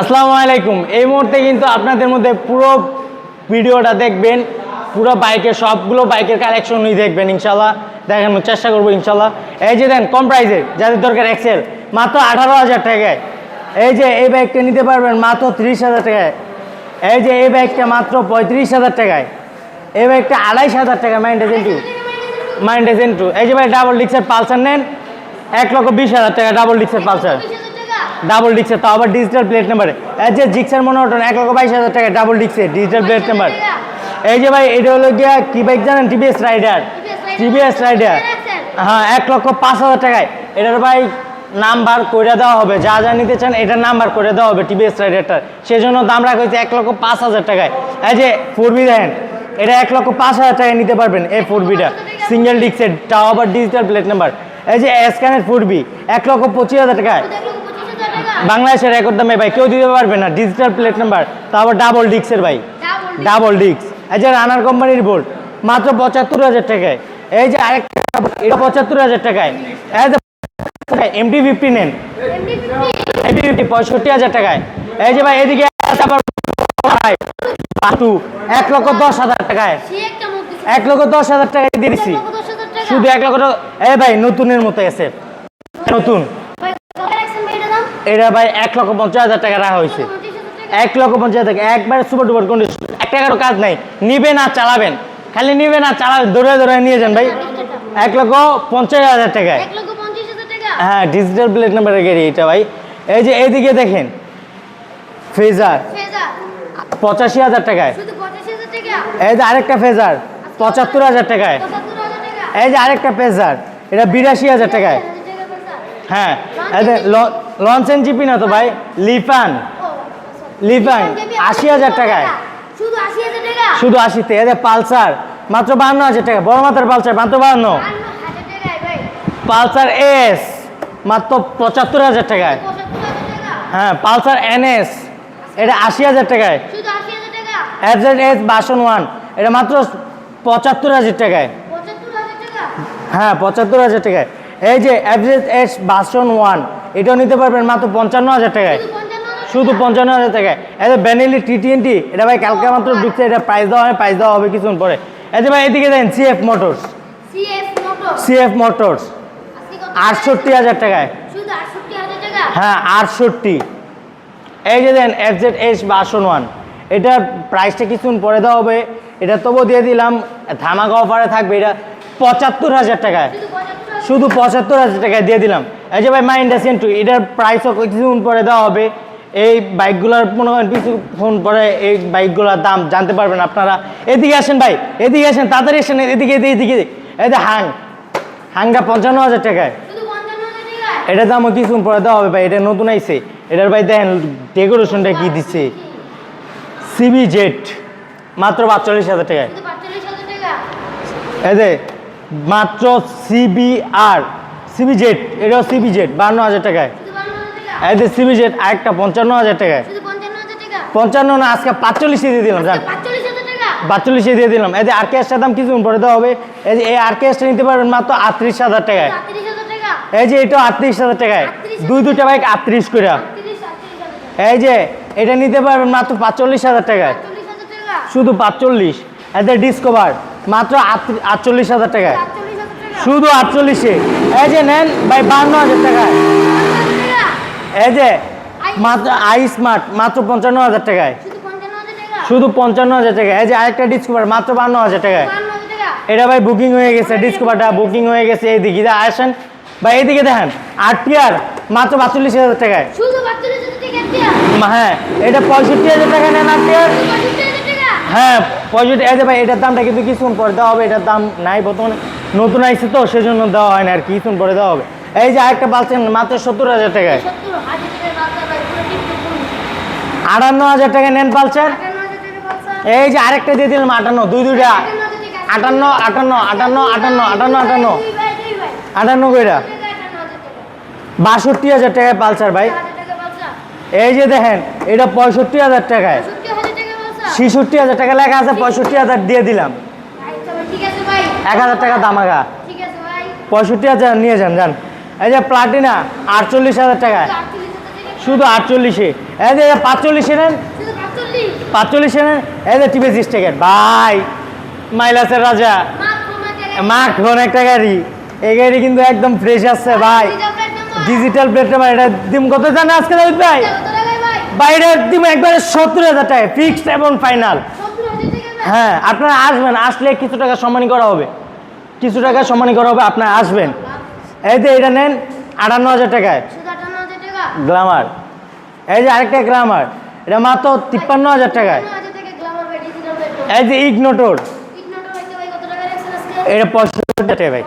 আসসালামু আলাইকুম। এই মুহূর্তে কিন্তু আপনাদের মধ্যে পুরো ভিডিওটা দেখবেন, পুরো বাইকের সবগুলো বাইকের কালেকশনই দেখবেন ইনশাল্লাহ দেখানোর চেষ্টা করব ইনশাল্লাহ এই যে দেন, কম প্রাইসে যাদের দরকার এক্সেল মাত্র আঠারো হাজার টাকায়। এই যে এই বাইকটা নিতে পারবেন মাত্র তিরিশ হাজার টাকায়। এই যে এই বাইকটা মাত্র পঁয়ত্রিশ হাজার টাকায়। এই বাইকটা আড়াইশ হাজার টাকা মাইন্ডেজ ইন্টু মাইন্ডেজ ইন্টু এই যে ভাই ডাবল ডিক্সের পালসার নেন, এক লক্ষ বিশ হাজার টাকা ডাবল ডিক্সের পালসার। ডাবল ডিক্সের তাও আবার ডিজিটাল প্লেট নাম্বারে এই যে জিক্সের মনোটন এক লক্ষ বাইশ হাজার টাকা ডাবল ডিক্সের ডিজিটাল প্লেট নাম্বার এই যে ভাই এটা হলো গিয়া কি বাইক জানেন? টিভিএস রাইডার টিভিএস রাইডার হ্যাঁ এক লক্ষ পাঁচ হাজার টাকায়। এটার ভাই নাম্বার করে দেওয়া হবে। যা যা নিতে চান এটার নাম্বার করে দেওয়া হবে টিভিএস রাইডারটার সেই জন্য দাম রাখা হয়েছে এক লক্ষ পাঁচ হাজার টাকায়। এই যে ফোর বি দেখেন এটা এক লক্ষ পাঁচ হাজার টাকায় নিতে পারবেন এই ফোর বিটা সিঙ্গেল ডিক্সের তাও আবার ডিজিটাল প্লেট নাম্বার এই যে স্ক্যানের ফোর বি এক লক্ষ পঁচিশ হাজার টাকায়। বাংলাদেশের রেকর্ড দামে ভাই কেউ দিতে পারবে না। ডিজিটাল প্লেট নাম্বার তারপর ডাবল ডিক্সের ভাই। ডাবল ডিক্স এই যে রানার কোম্পানির বোর্ড মাত্র পঁচাত্তর হাজার টাকায়। এই যে আরেকটা এটা পঁচাত্তর হাজার টাকায়। এই যে এমটি ফিফটি নেন। এমটি ফিফটি পঁয়ষট্টি হাজার টাকায়। এই যে ভাই এদিকে আবার ভাই এক লক্ষ দশ হাজার টাকায়। এক লক্ষ দশ হাজার টাকায় দিয়ে দিচ্ছি শুধু এক লক্ষ এই ভাই নতুনের মতো আছে। নতুন। এটা ভাই এক লক্ষ পঞ্চাশ হাজার টাকা রাখা হয়েছে। এক লক্ষ পঞ্চাশ হাজার টাকা। একবারে সুপার ডুপার কন্ডিশন এক টাকারও কাজ নাই। নিবেন আর চালাবেন। খালি নিবেন আর চালাবেন দৌড়ে দৌড়ে নিয়ে যান ভাই। এক লক্ষ পঞ্চাশ হাজার টাকায়। হ্যাঁ ডিজিটাল প্লেট নাম্বারের গাড়ি এটা ভাই। এই যে এইদিকে দেখেন। ফেজার। পঁচাশি হাজার টাকায়। এই যে আরেকটা ফেজার। পঁচাত্তর হাজার টাকায়। এই যে আরেকটা ফেজার। এটা বিরাশি হাজার টাকায়। হ্যাঁ। এই যে লঞ্চ এন্ড জিপি না তো ভাই? লিফান। লিফান আশি হাজার টাকায়। শুধু আশিতে এদের পালসার মাত্র বান্ন হাজার টাকা। বড় মাত্রার পালসার মাত্র বান্ন পালসার এস মাত্র পঁচাত্তর হাজার টাকায়। হ্যাঁ পালসার এনএস এটা আশি হাজার টাকায়। এফজেড এস বাসন ওয়ান এটা মাত্র পঁচাত্তর হাজার টাকায়। হ্যাঁ পঁচাত্তর হাজার টাকায়। এই যে এফজেড এস বাসন ওয়ান এটাও নিতে পারবেন মাত্র পঞ্চান্ন হাজার টাকায়। শুধু পঞ্চান্ন হাজার টাকায়। এই যে ব্যানিলি টি টোয়েন্টি এটা ভাই কালকে মাত্র ঢুকছে এটা প্রাইস দেওয়া হয় প্রাইস দেওয়া হবে কিছুক্ষণ পরে। এই যে ভাই এদিকে দেন CF motors CF motor motors আটষট্টি হাজার টাকায়। হ্যাঁ আটষট্টি। এই যে দেন F Z S version one এটার প্রাইসটা কিছুক্ষণ পরে দেওয়া হবে। এটা তবু দিয়ে দিলাম ধামাকা অফারে থাকবে। এটা পঁচাত্তর হাজার টাকায়। শুধু পঁচাত্তর হাজার টাকায় দিয়ে দিলাম। এই যে ভাই মাইন্ড আসেন টু এটার প্রাইসও কিছুক্ষণ পরে দেওয়া হবে। এই বাইকগুলোর মনে করেন কিছুক্ষণ পরে এই বাইকগুলোর দাম জানতে পারবেন আপনারা। এদিকে আসেন ভাই এদিকে আসেন তাড়াতাড়ি আসেন এদিকে এদিকে এদিকে এই হাং হাংটা পঞ্চান্ন হাজার টাকায়। এটার দামও কিছুক্ষণ পরে দেওয়া হবে ভাই এটা নতুন আইছে। এটার ভাই দেখেন ডেকোরেশনটা কি দিচ্ছে? সিবি জেট মাত্র পাঁচচল্লিশ হাজার টাকায়। এই যে মাত্র সিবিআর সিবি জেট এটাও সিবি জেট বান্ন হাজার টাকায় যে সিবি জেট আরেকটা পঞ্চান্ন হাজার টাকায়। পঞ্চান্ন না আজকে পাঁচচল্লিশে দিয়ে দিলাম জান পাঁচচল্লিশ দিয়ে দিলাম। এই যে আরকেএসটার দাম কিছুক্ষণ পরে দেওয়া হবে। এই যে এই আরকেএসটা নিতে পারবেন মাত্র আটত্রিশ হাজার টাকায়। এই যে এটা আটত্রিশ হাজার টাকায়। দুই দুটা বাইক আটত্রিশ করে। এই যে এটা নিতে পারবেন মাত্র পাঁচচল্লিশ হাজার টাকায়। শুধু পাঁচচল্লিশ। এতে ডিসকভার মাত্র আট- আটচল্লিশ হাজার টাকায়। শুধু আটচল্লিশে। এই যে নেন ভাই, বান্ন হাজার টাকায় টাকা। এই যে, মাত্র আই স্মার্ট, মাত্র পঞ্চান্ন হাজার টাকায়। শুধু পঞ্চান্ন হাজার টাকা। হাজার এই যে আরেকটা ডিসকভার, মাত্র বান্ন হাজার টাকায়। হাজার এটা ভাই বুকিং হয়ে গেছে, ডিসকভারটা বুকিং হয়ে গেছে এইদিকে। যা, আসেন। ভাই, এইদিকে দেখেন, আট মাত্র পাঁচচল্লিশ হাজার টাকায়। হাজার হ্যাঁ এটা পঁয়ষট্টি হাজার টাকা নেন আট হাজার হ্যাঁ পঁয়ষট্টি যে ভাই, এটার দামটা কিন্তু কিছুক্ষণ পরে দেওয়া হবে। এটার দাম নাই বর্তমানে। নতুন আইছে তো, সেজন্য দেওয়া হয় না আর কি কিছুক্ষণ পরে দেওয়া হবে। এই যে আরেকটা পাচ্ছেন, মাত্র সত্তর হাজার টাকায়। আটান্ন হাজার টাকা নেন পালছেন? এই যে আরেকটা দিয়ে দিলাম, আটান্ন, দুই দুইটা। আটান্ন আটান্ন আটান্ন আটান্ন আটান্ন আটান্ন। আটান্ন কইরা। বাষট্টি হাজার টাকায় পালসার ভাই। এই যে দেখেন, এটা পঁয়ষট্টি হাজার টাকায়। ছিষট্টি হাজার টাকা লেখা আছে, পঁয়ষট্টি হাজার দিয়ে দিলাম আচ্ছা ভাই ঠিক আছে ভাই এক হাজার টাকা দামাগা পঁয়ষট্টি হাজার নিয়ে যান যান। এই যে প্লাটিনা আটচল্লিশ হাজার টাকায় টাকা। শুধু আটচল্লিশে। এই যে পাঁচচল্লিশে নেন? পাঁচচল্লিশ। নেন? এই যে টিভিএস স্টেকেট ভাই মাইলাসের রাজা। মাত্র কমে টাকা মাখ কোন একটা গাড়ি। এই গাড়ি কিন্তু একদম ফ্রেশ আসছে ভাই। ডিজিটাল প্লেটফর্ম এটা দিম কত জানে আজকে ভাই? ভাই বাইরে দিম একবারে সত্তর হাজার টাকা ফিক্সড এবং ফাইনাল সত্তর হাজার টাকা ভাই হ্যাঁ আপনারা আসবেন আসলে কিছু টাকা সম্মানী করা হবে। কিছু টাকা সম্মানী করা হবে আপনারা আসবেন। এই যে এটা নেন আটান্ন হাজার টাকায়। গ্লামার। এই যে আরেকটা গ্লামার এটা মাত্র তিপ্পান্ন হাজার টাকায়। এই যে ইগনোটোর। এটা পঁয়ষট্টি টাকা ভাই।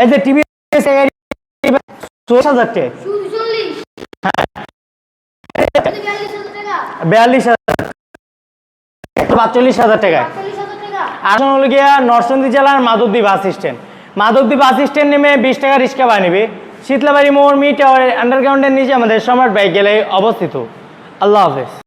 এই যে টিভি চল্লিশ হাজার টাকা বিয়াল্লিশ হাজার টাকা হাজার টাকায় টাকা। আসন হলো গিয়া নরসিংদী জেলার Madhabdwip bus stand. Madhabdwip bus stand নেমে বিশ টাকা রিক্সা বানিবে শীতলাবাড়ি মোড় মি টাওয়ারের আন্ডারগ্রাউন্ডের নিচে আমাদের সম্রাট বাইক গেলে অবস্থিত। আল্লাহ হাফেজ।